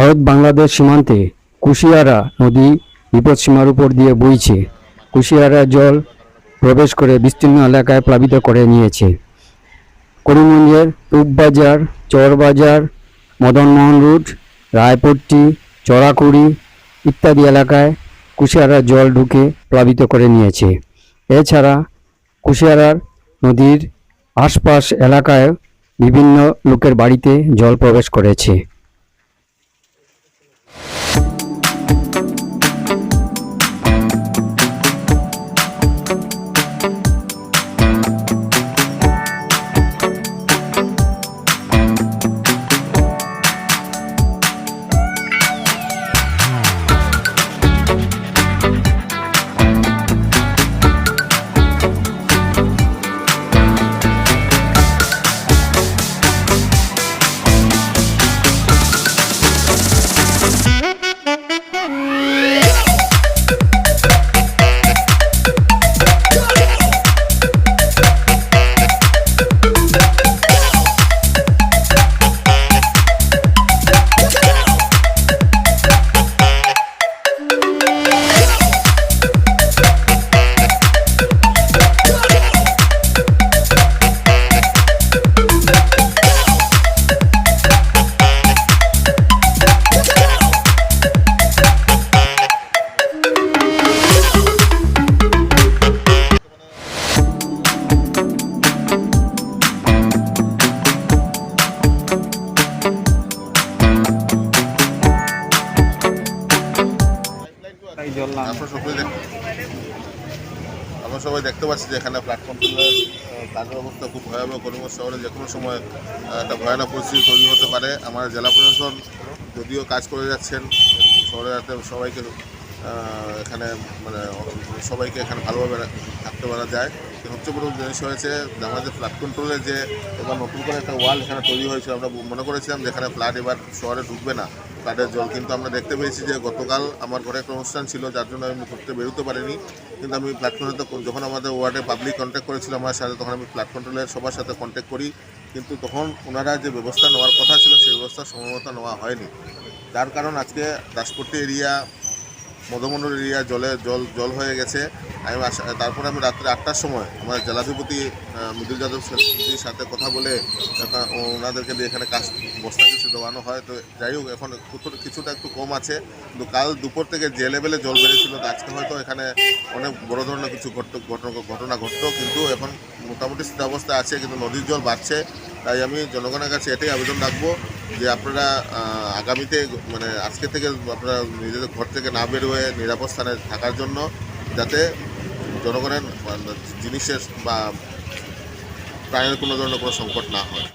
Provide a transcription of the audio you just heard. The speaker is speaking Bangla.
ভারত বাংলাদেশ সীমান্তে কুশিয়ারা নদী বিপদসীমার উপর দিয়ে বইছে। কুশিয়ারা জল প্রবেশ করে বিস্তীর্ণ এলাকায় প্লাবিত করে নিয়েছে। করিমগঞ্জের টুপবাজার চরবাজার, মদনমোহন রুট রায়পট্টি, চড়াকুড়ি ইত্যাদি এলাকায় কুশিয়ারার জল ঢুকে প্লাবিত করে নিয়েছে। এছাড়া কুশিয়ারার নদীর আশপাশ এলাকায় বিভিন্ন লোকের বাড়িতে জল প্রবেশ করেছে। Bye. আমরা সবাই দেখতে পাচ্ছি যে এখানে প্ল্যাটফর্ম কাজের অবস্থা খুব ভয়াবহ। করিমগঞ্জ শহরে যে কোনো সময় একটা ভয়ানক পরিস্থিতি তৈরি হতে পারে। আমার জেলা প্রশাসন যদিও কাজ করে যাচ্ছেন, শহরে যাতে সবাইকে এখানে মানে সবাইকে এখানে ভালোভাবে থাকতে পারা যায়। সবচেয়ে বড় জিনিস হয়েছে আমাদের ফ্লাড কন্ট্রোলে যে এবার নতুন করে একটা ওয়াল এখানে তৈরি হয়েছে, আমরা মনে করেছিলাম যে এখানে ফ্লাড এবার শহরে ঢুকবে না। ফ্লাডের জল। কিন্তু আমরা দেখতে পেয়েছি যে গতকাল আমার ঘরে একটা অনুষ্ঠান ছিল, যার জন্য আমি ঘুরতে বেরোতে পারিনি। কিন্তু আমি প্ল্যাটফর্মে তো যখন আমাদের ওয়ার্ডে পাবলিক কন্ট্যাক্ট করেছিল আমার সাথে, তখন আমি ফ্ল্যাট কন্ট্রোলের সবার সাথে কন্ট্যাক্ট করি। কিন্তু তখন ওনারা যে ব্যবস্থা নেওয়ার কথা ছিল, সেই ব্যবস্থা সম্ভবত নেওয়া হয়নি। যার কারণ আজকে দাসপট্টি এরিয়া মধুমন্ডল এরিয়া জলে জল জল হয়ে গেছে। আমি তারপরে আমি রাত্রে আটটার সময় আমার জেলাধিপতি মৃদুল যাদব সাথে কথা বলে ওনাদেরকে দিয়ে এখানে কাজ, বস্তা কিছু দেওয়ানো হয়। তো যাই হোক, এখন কিছুটা একটু কম আছে। কিন্তু কাল দুপুর থেকে যে লেভেলে জল বেড়েছিল আজকে হয়তো এখানে অনেক বড় ধরনের কিছু ঘটনা ঘটনা ঘটতো কিন্তু এখন মোটামুটি স্থিতাবস্থা আছে, কিন্তু নদীর জল বাড়ছে। তাই আমি জনগণের কাছে এটাই আবেদন রাখব যে আপনারা আগামীতে মানে আজকে থেকে আপনারা নিজেদের ঘর থেকে না বেরোয় নিরাপদ স্থানে থাকার জন্য যাতে জনগণের জিনিসের বা প্রাণের কোনো ধরনের কোনো সংকট না হয়।